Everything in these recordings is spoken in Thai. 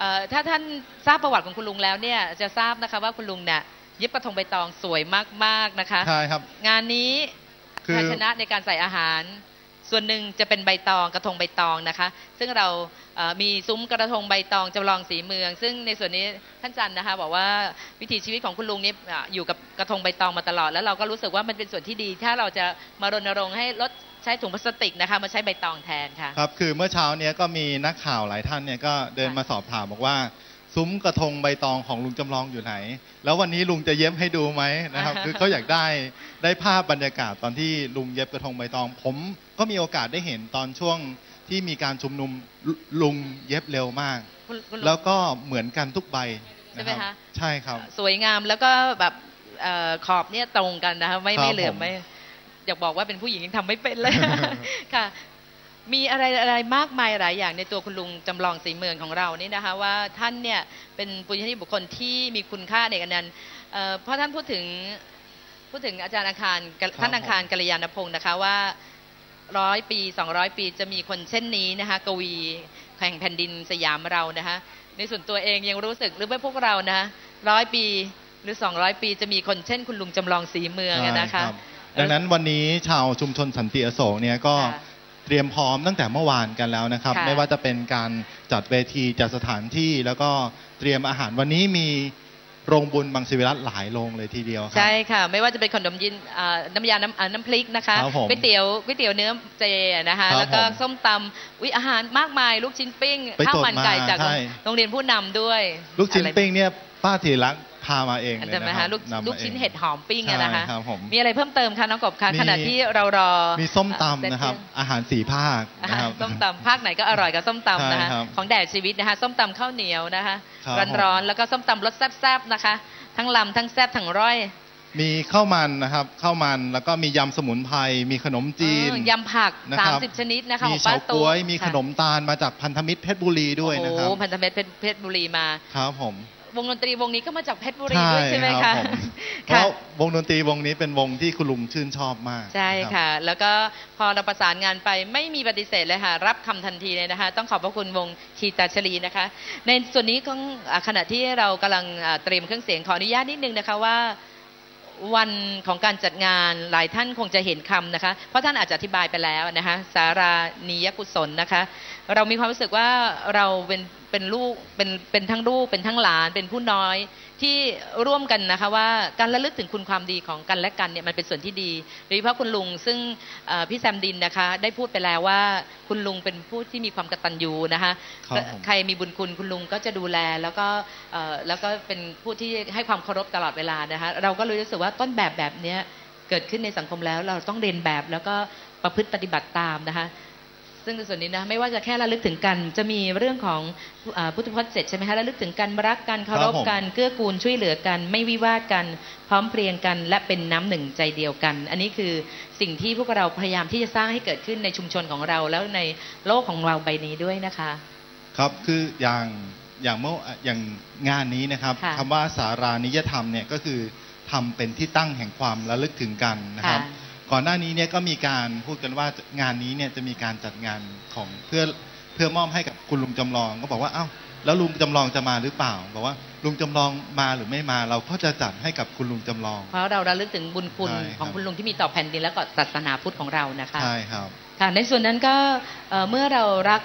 เอ่อถ้าท่านทราบประวัติของคุณลุงแล้วเนี่ยจะทราบนะคะว่าคุณลุงเนี่ยเย็บกระทงใบตองสวยมากๆนะคะใช่ครับ งานนี้คือภาชนะในการใส่อาหาร ส่วนหนึ่งจะเป็นใบตองกระทงใบตองนะคะ ซึ่งเราเอ่อมีซุ้มกระทงใบตองจำลองสีเมือง ซึ่งในส่วนนี้ท่านจันนะคะบอกว่าวิถีชีวิตของคุณลุงนี่อะอยู่กับกระทงใบตองมาตลอด แล้วเราก็รู้สึกว่ามันเป็นส่วนที่ดี ถ้าเราจะมารณรงค์ให้ลด ใช้ถุงพลาสติกนะคะมาใช้ใบตองแทนค่ะ ครับคือเมื่อเช้าเนี้ยก็มีนักข่าวหลายท่านเนี่ยก็เดินค่ะมาสอบถามบอกว่า ซุ้มกระทงใบตองของลุงจำลองอยู่ไหน แล้ววันนี้ลุงจะเย็บให้ดูไหมนะครับ คือเขาอยากได้ได้ภาพบรรยากาศตอนที่ลุงเย็บกระทงใบตอง ผมก็มีโอกาสได้เห็นตอนช่วงที่มีการชุมนุมลุลุงเย็บเร็วมากคุณคุณลุงแล้วก็เหมือนกันทุกใบใช่ไหมนรับคะใช่ครับ สวยงามแล้วก็แบบเอ่อขอบเนี่ยตรงกันนะคะไม่ครับไม่เหลื่อมผมไม่ อยากบอกว่าเป็นผู้หญิงยังทำไม่เป็นเลยค่ะ มีอะไรอะไรมากมายหลายอย่างในตัวคุณลุงจำลองสีเมืองของเรานี่นะคะ ว่าท่านเนี่ยเป็นปุญญาธิบุคคลที่มีคุณค่าในกันนั้นเอ่อเพราะท่านพูดถึงพูดถึงอาจารย์อังคารกะครับท่านอังคารผมกัลยาณพงศ์นะคะว่าร้อยปีสองร้อยปีจะมีคนเช่นนี้นะคะกวีแห่งแผ่นดินสยามเรานะคะในส่วนตัวเองยังรู้สึกหรือว่าพวกเรานะร้อยปีหรือ200ปีจะมีคนเช่นคุณลุงจำลองสีเมืองอะนะคะใช่รับ ดังนั้นวันนี้ชาวชุมชนสันติอโศกเนี่ยก็ค่ะเตรียมพร้อมตั้งแต่เมื่อวานกันแล้วนะครับค่ะไม่ว่าจะเป็นการจัดเวทีจัดสถานที่แล้วก็เตรียมอาหารวันนี้มีโรงบุญบางศิวิรัตหลายโรงเลยทีเดียวครัใช่ค่ะ ไม่ว่าจะเป็นขนมยินอ่าน้ำยาน้ำอ่าน้ำพริกนะคะครับผมก๋วยเตี๋ยวก๋วยเตี๋ยวเนื้อเจนะคะครับแล้วก็ผมส้มตำวิอาหารมากมายลูกชิ้นปิ้งไปข้าวจดมันไก่มาจากใช่โรงเรียนผู้นำด้วย ลูกชิ้นอะไรปิ้งเนี่ยป้าธีรักษ์พามาเองเลยใช่ไหมนะคคะรับลูกนำมาลูกชิ้นองเห็ดหอมปิ้งอะนะคะใช่ครับผมมีอะไรเพิ่มเติมคะน้องกบคะมีขณะที่เรารอมีส้มเอ่อตำนะครับ อาหารสีภาคอานะหารครับส้มตำภาคไหนก็อร่อยกับส้มตำนะคะใช่ครับของแดดชีวิตนะคะส้มตำข้าวเหนียวนะคะครับร้อนๆแล้วก็ส้มตำรสแซ่บๆนะคะ ทั้งลำทั้งแซ่บทั้งร้อยมีข้าวมันนะครับข้าวมันแล้วก็มียำสมุนไพรมีขนมจีนเออยำผักนะครับ30ชนิดนะคะมีของป้าเฉาตูก๊วยมีค่ะขนมตาลมาจากพันธมิตรเพชรบุรีด้วยนะครับโอ้โหพันธมิตรเพชรเพชรบุรีมาครับผม วงดนตรีวงนี้ก็มาจากเพชรบุรีด้วยใช่ไหมครัคะผมเพค่ะราะวงดนตรีวงนี้เป็นวงที่คุณลุงชื่นชอบมาก ใช่รับค่ะ แล้วก็พอเราประสานงานไปไม่มีปฏิเสธเลยค่ะ รับคำทันทีเลยนะคะ ต้องขอบพระคุณวงคีตาชลีนะคะ ในส่วนนี้ของอ่าขณะที่เรากำลังอ่าเตรียมเครื่องเสียงขออนุญาตนิดนึงนะคะว่าวันของการจัดงานหลายท่านคงจะเห็นคำนะคะ เพราะท่านอาจจะอธิบายไปแล้วนะคะ สารานิยกุศลนะคะ เรามีความรู้สึกว่าเราเป็น เป็นลูกเป็นเป็นทั้งลูกเป็นทั้งหลานเป็นผู้น้อยที่ร่วมกันนะคะว่าการระลึกถึงคุณความดีของกันและกันเนี่ยมันเป็นส่วนที่ดีโดยเฉพาะคุณลุงซึ่งเอ่อพี่แซมดินนะคะได้พูดไปแล้วว่าคุณลุงเป็นผู้ที่มีความกตัญญูนะคะครับผมใครมีบุญคุณคุณลุงก็จะดูแลแล้วก็เอ่อแล้วก็เป็นผู้ที่ให้ความเคารพตลอดเวลานะคะเราก็เลยรู้สึกว่าต้นแบบแบบเนี้ยเกิดขึ้นในสังคมแล้วเราต้องเรียนแบบแล้วก็ประพฤติปฏิบัติตามนะคะ ซึ่งในส่วนนี้นะไม่ว่าจะแค่ระลึกถึงกัน จะมีเรื่องของเอ่อพุทธพจน์เสร็จใช่ไหมคะระลึกถึงกันรักกันเคารพครับผมกันเกื้อกูลช่วยเหลือกัน ไม่วิวาทกัน พร้อมเพรียงกัน และเป็นน้ำหนึ่งใจเดียวกัน อันนี้คือสิ่งที่พวกเราพยายามที่จะสร้างให้เกิดขึ้นในชุมชนของเราแล้วในโลกของเราใบนี้ด้วยนะคะ ครับคืออย่างอย่างเมื่ออย่างงานนี้นะครับค่ะคำว่าสารานิยธรรมเนี่ยก็คือทำเป็นที่ตั้งแห่งความระลึกถึงกันนะครับค่ะ ก่อนหน้านี้เนี่ยก็มีการพูดกันว่างานนี้เนี่ยจะมีการจัดงานของเพื่อเพื่อมอบให้กับคุณลุงจำลอง ก็บอกว่าเอ้าแล้วลุงจำลองจะมาหรือเปล่า บอกว่าลุงจำลองมาหรือไม่มา เราก็จะจัดให้กับคุณลุงจำลอง เพราะเราระลึกถึงบุญคุณใช่ครับของคุณลุงที่มีต่อแผ่นดินและก็ศาสนาพุทธของเรานะคะใช่ครับค่ะในส่วนนั้นก็เอ่อเมื่อเรารัก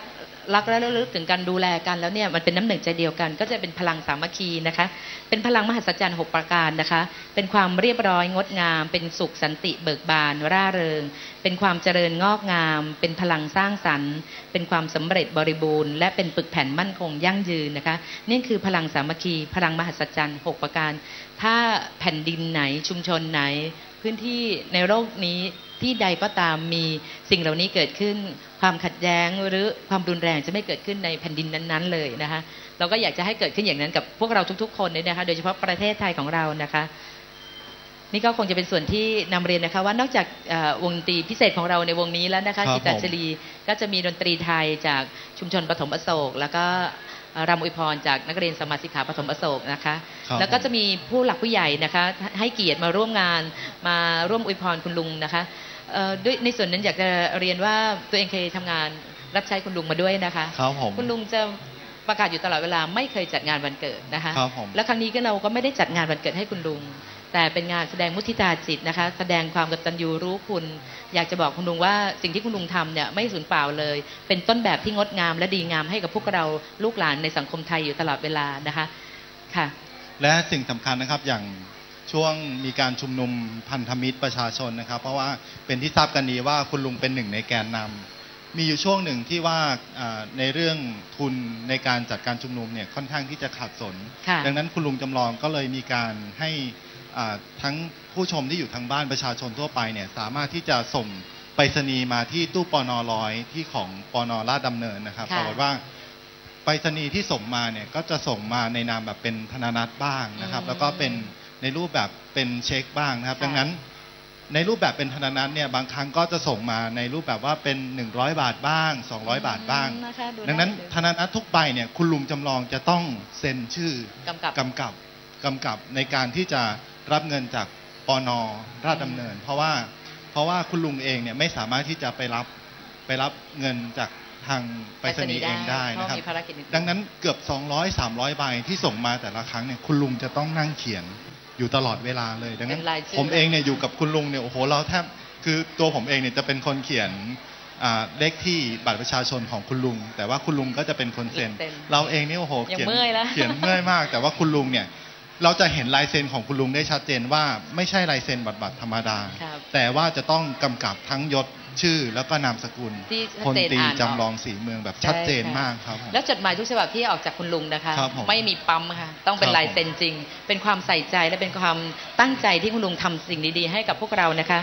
รักและระลึกถึงการดูแลกันแล้วเนี่ยมันเป็นน้ำหนึ่งใจเดียวกัน ก็จะเป็นพลังสามัคคีนะคะ เป็นพลังมหัศจรรย์หกประการนะคะ เป็นความเรียบร้อยงดงาม เป็นสุขสันติเบิกบาน ร่าเริง เป็นความเจริญงอกงาม เป็นพลังสร้างสรรค์ เป็นความสำเร็จบริบูรณ์และเป็นปึกแผ่นมั่นคงยั่งยืนนะคะ นี่คือพลังสามัคคี พลังมหัศจรรย์หกประการ ถ้าแผ่นดินไหนชุมชนไหน พื้นที่ในโลกนี้ ที่ใดก็ตามมีสิ่งเหล่านี้เกิดขึ้น ความขัดแย้งหรือความรุนแรงจะไม่เกิดขึ้นในแผ่นดินนั้นๆเลยนะคะเราก็อยากจะให้เกิดขึ้นอย่างนั้นกับพวกเราทุกๆ คนเลยนะคะโดยเฉพาะประเทศไทยของเรานะคะนี่ก็คงจะเป็นส่วนที่นำเรียนนะคะ ว่านอกจากเอ่อวงดนตรีพิเศษของเราในวงนี้แล้วนะคะครับกิตาผมชลีก็จะมีดนตรีไทยจากชุมชนปฐมอโศก แล้วก็เอ่อ รำอวยพรจากนักเรียนสมาสิกขาปฐมอโศกนะคะครับแล้วก็ผมจะมีผู้หลักผู้ใหญ่นะคะ ให้เกียรติมาร่วมงานมาร่วมอวยพรคุณลุงนะคะเอ่อด้วยในส่วนนั้นอยากจะเรียนว่าตัวเองเคยทำงานรับใช้คุณลุงมาด้วยนะคะครับผมคุณลุงจะประกาศอยู่ตลอดเวลาไม่เคยจัดงานวันเกิดนะคะครับผมแล้วครั้งนี้ก็เราก็ไม่ได้จัดงานวันเกิดให้คุณลุง แต่เป็นงานแสดงมุทิตาจิตนะคะ แสดงความกตัญญูรู้คุณ อยากจะบอกคุณลุงว่าสิ่งที่คุณลุงทำเนี่ยไม่สูญเปล่าเลย เป็นต้นแบบที่งดงาม และดีงามให้กับพวกเราลูกหลานในสังคมไทยอยู่ตลอดเวลานะคะค่ะ และสิ่งสำคัญนะครับอย่างช่วงมีการชุมนุมพันธมิตรประชาชนนะครับ เพราะว่าเป็นที่ทราบกันดีว่าคุณลุงเป็นหนึ่งในแกนนำมีอยู่ช่วงหนึ่งที่ว่าอ่าในเรื่องทุนในการจัดการชุมนุมเนี่ยค่อนข้างที่จะขาดสนค่ะดังนั้นคุณลุงจำลองก็เลยมีการให้อ่า ทั้งผู้ชมที่อยู่ทางบ้านประชาชนทั่วไปเนี่ยสามารถที่จะส่งไปรษณีย์มาที่ตู้ปอนอร้อยที่ของปอนอลาดดำเนินนะครับค่ะปรากฏว่าไปรษณีย์ที่ส่งมาเนี่ยก็จะส่งมาในนามแบบเป็นธนานัตบ้างนะครับอืมแล้วก็เป็นในรูปแบบเป็นเช็คบ้างนะครับค่ะดังนั้นในรูปแบบเป็นธนานัตเนี่ยบางครั้งก็จะส่งมาในรูปแบบว่าเป็น 100 บาทบ้าง 200 บาทบ้างนะคะดูดังนั้นไธนานัตทุกใบเนี่ยคุณลุงจำลองจะต้องเซ็นชื่อกำกับกำกับกำกับในการที่จะ รับเงินจากปอนอราชดำเนิน เพราะว่าเพราะว่าคุณลุงเองเนี่ยไม่สามารถที่จะไปรับไปรับเงินจากทางไปรษณีย์เองได้นะครับเพามีภารกิจอื่นดังนั้นเกือบ 200 300 ใบที่ส่งมาแต่ละครั้งเนี่ยคุณลุงจะต้องนั่งเขียนอยู่ตลอดเวลาเลย ดังนั้นเป็นรายชื่อผมเองเนี่ยอยู่กับคุณลุงเนี่ยโอ้โหเราแทบคือตัวผมเองเนี่ยจะเป็นคนเขียนอ่าเลขที่บัตรประชาชนของคุณลุง แต่ว่าคุณลุงก็จะเป็นคนเซ็นเซ็นเราเองเนี่ยโอ้โหยังเขียนเมื่อยแล้วเขียนเมื่อยมาก แต่ว่าคุณลุงเนี่ย เราจะเห็นลายเซ็นของคุณลุงได้ชัดเจนว่าไม่ใช่ลายเซ็นบัตรบัตรธรรมดาครับแต่ว่าจะต้องกำกับทั้งยศชื่อแล้วก็นามสกุลที่ชัดพลเจนตรีอ่านออกจำลองสีเมืองแบบชัดเจนใช่ค่ะมากครับผมแล้วจดหมายทุกฉบับที่ออกจากคุณลุงนะคะครับผมไม่มีปั๊มค่ะ ต้องเป็นครับลายเซ็นจริง เป็นความใส่ใจและเป็นความตั้งใจที่คุณลุงทำสิ่งดีๆ ให้กับพวกเรานะคะ